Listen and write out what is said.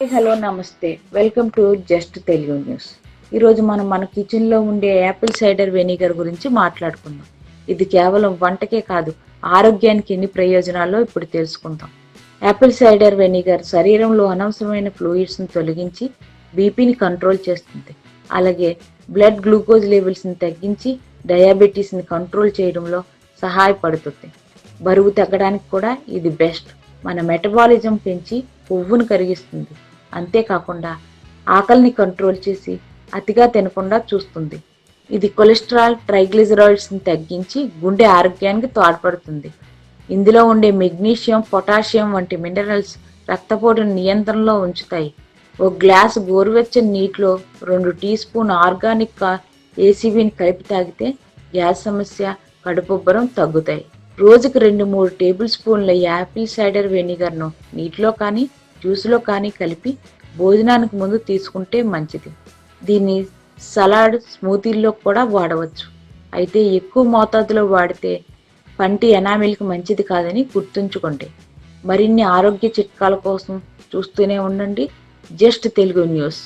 Hello నమస్తే. Welcome to just Telugu news. ఈరోజు మనం మన కిచెన్లో ఉండే యాపిల్ సైడర్ వెనిగర్ గురించి మాట్లాడుకుందాం. ఇది కేవలం వంటకే కాదు ఆరోగ్యానికి ఎన్ని ప్రయోజనాల్లో ఇప్పుడు తెలుసుకుందాం. యాపిల్ సైడర్ వెనిగర్ శరీరంలో అనవసరమైన ఫ్లూయిడ్స్ని తొలగించి బీపీని కంట్రోల్ చేస్తుంది. అలాగే బ్లడ్ గ్లూకోజ్ లెవెల్స్ని తగ్గించి డయాబెటీస్ని కంట్రోల్ చేయడంలో సహాయపడుతుంది. బరువు తగ్గడానికి కూడా ఇది బెస్ట్. మన మెటబాలిజం పెంచి కొవ్వును కరిగిస్తుంది. అంతేకాకుండా ఆకలిని కంట్రోల్ చేసి అతిగా తినకుండా చూస్తుంది. ఇది కొలెస్ట్రాల్ ట్రైగ్లిజరాయిడ్స్ని తగ్గించి గుండె ఆరోగ్యానికి తోడ్పడుతుంది. ఇందులో ఉండే మెగ్నీషియం పొటాషియం వంటి మినరల్స్ రక్తపోటును నియంత్రణలో ఉంచుతాయి. ఓ గ్లాస్ గోరువెచ్చని నీటిలో రెండు టీ స్పూన్ ఆర్గానిక్ ఏసీబీని కలిపి తాగితే గ్యాస్ సమస్య కడుపుబ్బరం తగ్గుతాయి. రోజుకు రెండు మూడు టేబుల్ స్పూన్ల యాపిల్ సైడర్ వెనిగర్ను నీటిలో కానీ జ్యూస్లో కానీ కలిపి భోజనానికి ముందు తీసుకుంటే మంచిది. దీన్ని సలాడ్ స్మూతీల్లో కూడా వాడవచ్చు. అయితే ఎక్కువ మోతాదులో వాడితే పంటి ఎనామిల్కి మంచిది కాదని గుర్తుంచుకోండి. మరిన్ని ఆరోగ్య చిట్కాల కోసం చూస్తూనే ఉండండి. Just Telugu news.